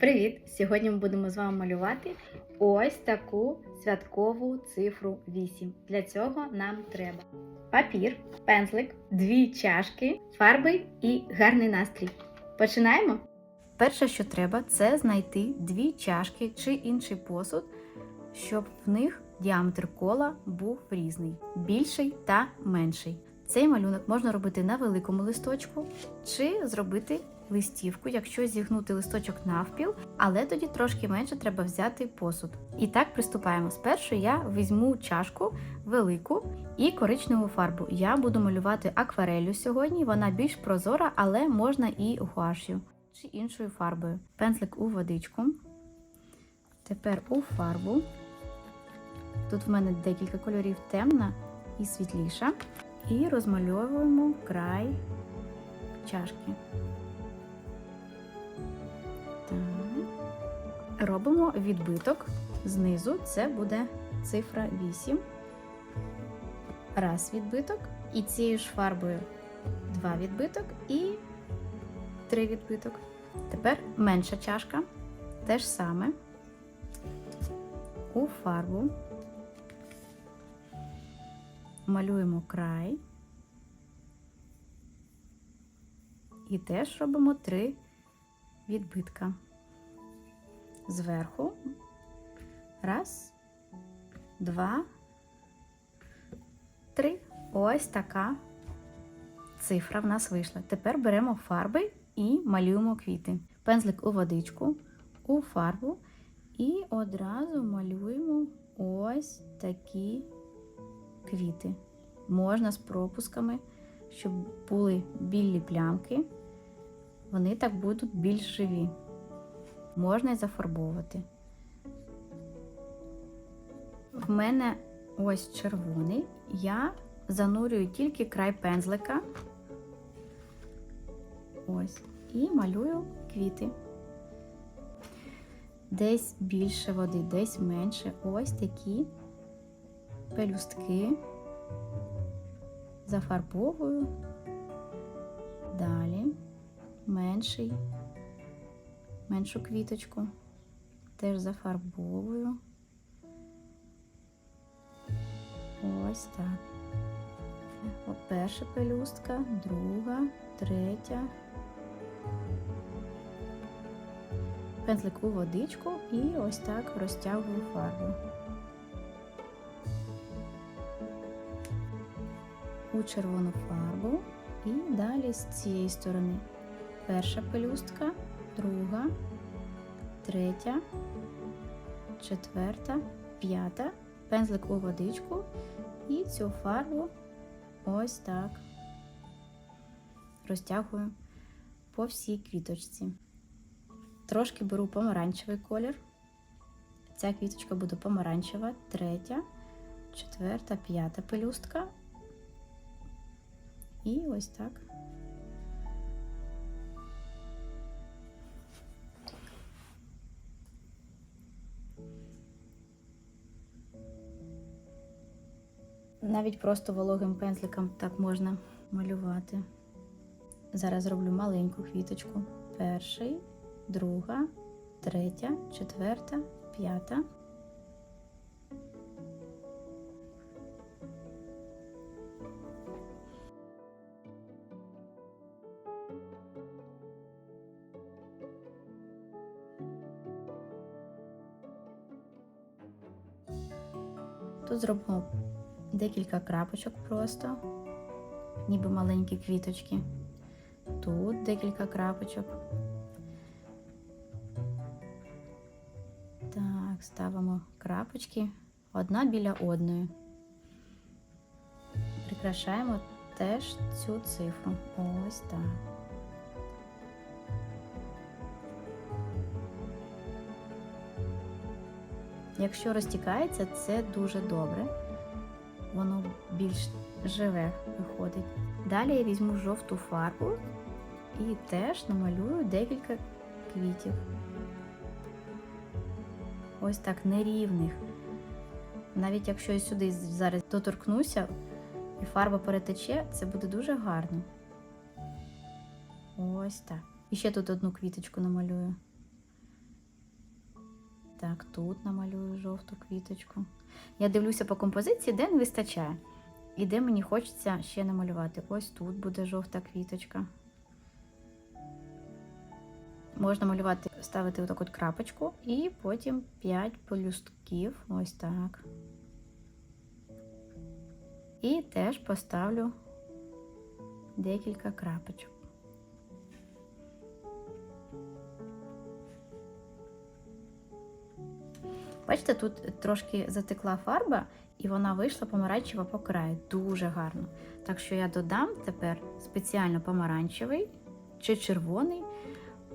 Привіт! Сьогодні ми будемо з вами малювати ось таку святкову цифру 8. Для цього нам треба папір, пензлик, дві чашки, фарби і гарний настрій. Починаємо? Перше, що треба, це знайти дві чашки чи інший посуд, щоб в них діаметр кола був різний, більший та менший. Цей малюнок можна робити на великому листочку чи зробити листівку, якщо зігнути листочок навпіл, але тоді трошки менше треба взяти посуд. І так приступаємо. Спершу я візьму чашку велику і коричневу фарбу. Я буду малювати акварелью сьогодні, вона більш прозора, але можна і гуашю чи іншою фарбою. Пензлик у водичку. Тепер у фарбу. Тут в мене декілька кольорів темна і світліша. І розмальовуємо край чашки. Робимо відбиток знизу, це буде цифра 8. Раз відбиток. І цією ж фарбою два відбиток і три відбиток. Тепер менша чашка. Те ж саме. У фарбу малюємо край. І теж робимо три відбитка. Зверху. Раз, два, три. Ось така цифра в нас вийшла. Тепер беремо фарби і малюємо квіти. Пензлик у водичку, у фарбу і одразу малюємо ось такі квіти. Можна з пропусками, щоб були білі плямки. Вони так будуть більш живі. Можна і зафарбовувати. В мене ось червоний. Я занурюю тільки край пензлика. Ось. І малюю квіти. Десь більше води, десь менше. Ось такі пелюстки. Зафарбовую. Далі менший, меншу квіточку. Теж зафарбовую. Ось так. О, перша пелюстка, друга, третя. Пензлик у водичку і ось так розтягую фарбу. У червону фарбу і далі з цієї сторони. Перша пелюстка, друга, третя, четверта, п'ята, пензлик у водичку і цю фарбу ось так розтягую по всій квіточці. Трошки беру помаранчевий колір. Ця квіточка буде помаранчева, третя, четверта, п'ята пелюстка. І ось так. Навіть просто вологим пензликом так можна малювати. Зараз зроблю маленьку квіточку. Перший, друга, третя, четверта, п'ята. Тут зробимо декілька крапочок просто, ніби маленькі квіточки. Тут декілька крапочок. Так, ставимо крапочки одна біля одної. Прикрашаємо теж цю цифру. Ось так. Якщо розтікається, це дуже добре. Воно більш живе виходить. Далі я візьму жовту фарбу і теж намалюю декілька квітів. Ось так нерівних. Навіть якщо я сюди зараз доторкнуся і фарба перетече, це буде дуже гарно. Ось так. І ще тут одну квіточку намалюю. Так, тут намалюю жовту квіточку. Я дивлюся по композиції, де не вистачає. І де мені хочеться ще намалювати. Ось тут буде жовта квіточка. Можна малювати, ставити отаку от крапочку і потім 5 полюстків. Ось так. І теж поставлю декілька крапочок. Бачите, тут трошки затекла фарба, і вона вийшла помаранчева по краю. Дуже гарно. Так що я додам тепер спеціально помаранчевий чи червоний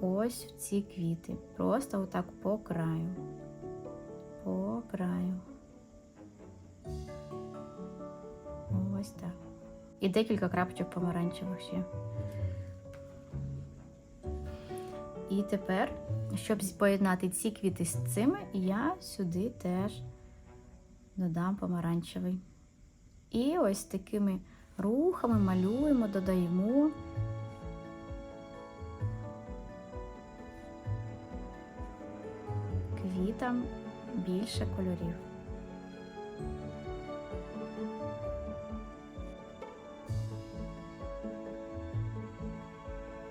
ось в ці квіти. Просто отак по краю. По краю. Ось так. І декілька крапочок помаранчевих ще. І тепер, щоб поєднати ці квіти з цими, я сюди теж додам помаранчевий. І ось такими рухами малюємо, додаємо. Квітам більше кольорів.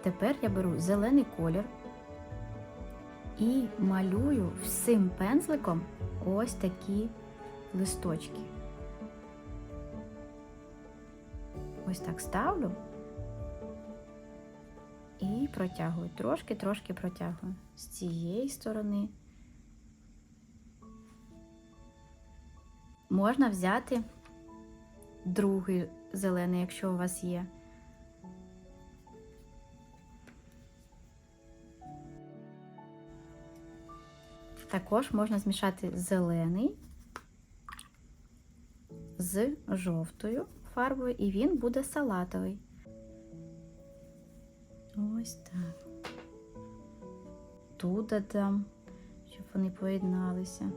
Тепер я беру зелений колір і малюю всім пензликом ось такі листочки. Ось так ставлю і протягую, трошки-трошки протягую з цієї сторони. Можна взяти другий зелений, якщо у вас є. Також можна змішати зелений з жовтою фарбою, і він буде салатовий. Ось так. Тут додам, щоб вони поєдналися.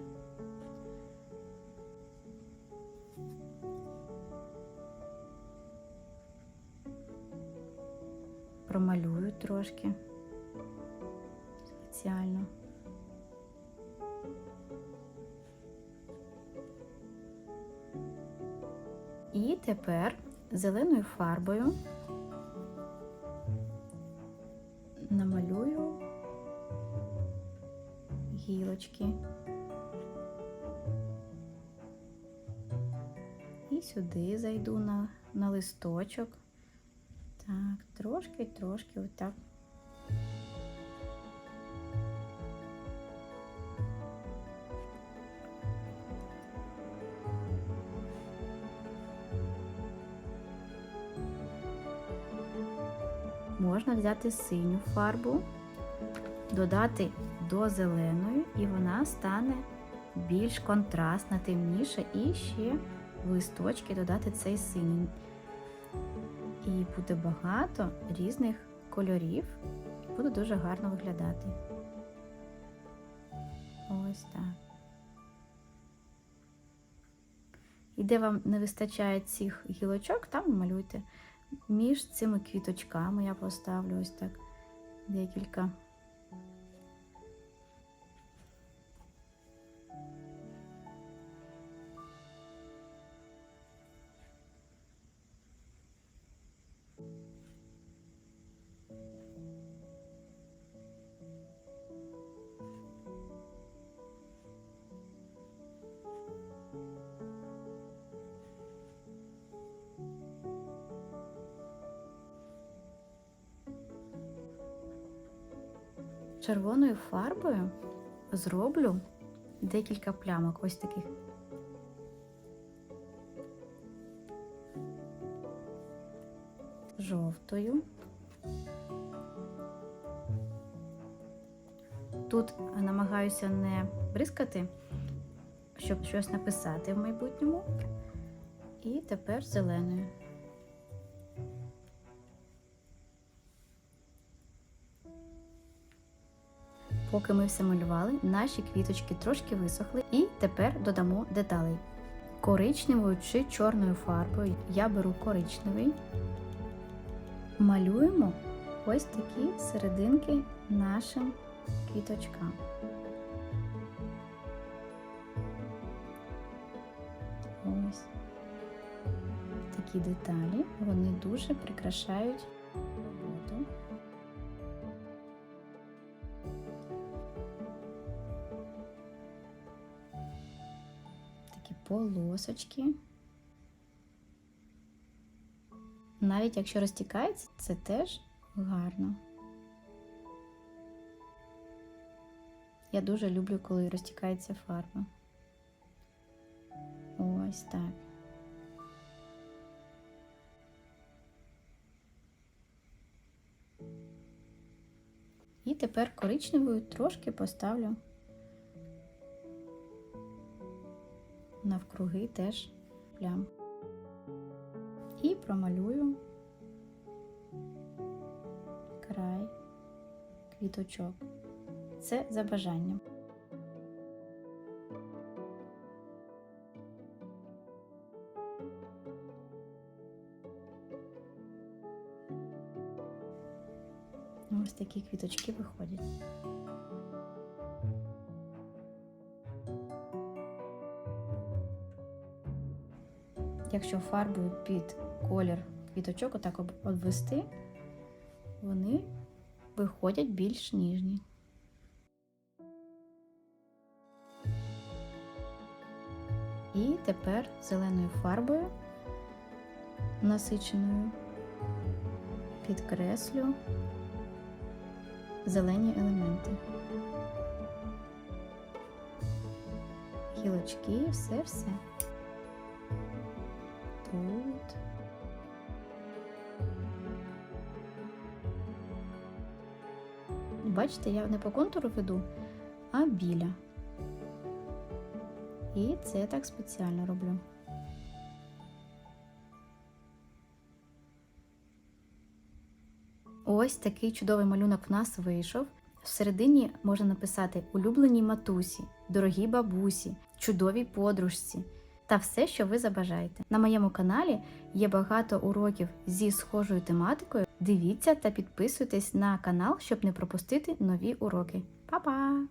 Промалюю трошки спеціально. І тепер зеленою фарбою намалюю гілочки. І сюди зайду на, на листочок. Так, трошки-трошки отак. Взяти синю фарбу, додати до зеленої, і вона стане більш контрастна, темніша, і ще в листочки додати цей синій. І буде багато різних кольорів, буде дуже гарно виглядати. Ось так. І де вам не вистачає цих гілочок, там малюйте. Між цими квіточками я поставлю ось так декілька. Червоною фарбою зроблю декілька плямок ось таких. Жовтою. Тут намагаюся не бризкати, щоб щось написати в майбутньому. І тепер зеленою. поки ми все малювали, наші квіточки трошки висохли, і тепер додамо деталей. Коричневою чи чорною фарбою я беру коричневий, малюємо ось такі серединки нашим квіточкам. Ось такі деталі, вони дуже прикрашають роботу. Полосочки. Навіть якщо розтікається, це теж гарно. Я дуже люблю, коли розтікається фарба. Ось так. І тепер коричневою трошки поставлю навкруги теж плям. І промалюю край квіточок. Це за бажанням. Ось такі квіточки виходять. Якщо фарбою під колір квіточок отак обвести, вони виходять більш ніжні. І тепер зеленою фарбою насиченою підкреслю зелені елементи. Гілочки, все-все. Бачите, я не по контуру веду, а біля. І це я так спеціально роблю. Ось такий чудовий малюнок в нас вийшов. Всередині можна написати улюбленій матусі, дорогій бабусі, чудовій подружці та все, що ви забажаєте. На моєму каналі є багато уроків зі схожою тематикою. Дивіться та підписуйтесь на канал, щоб не пропустити нові уроки. Па-па!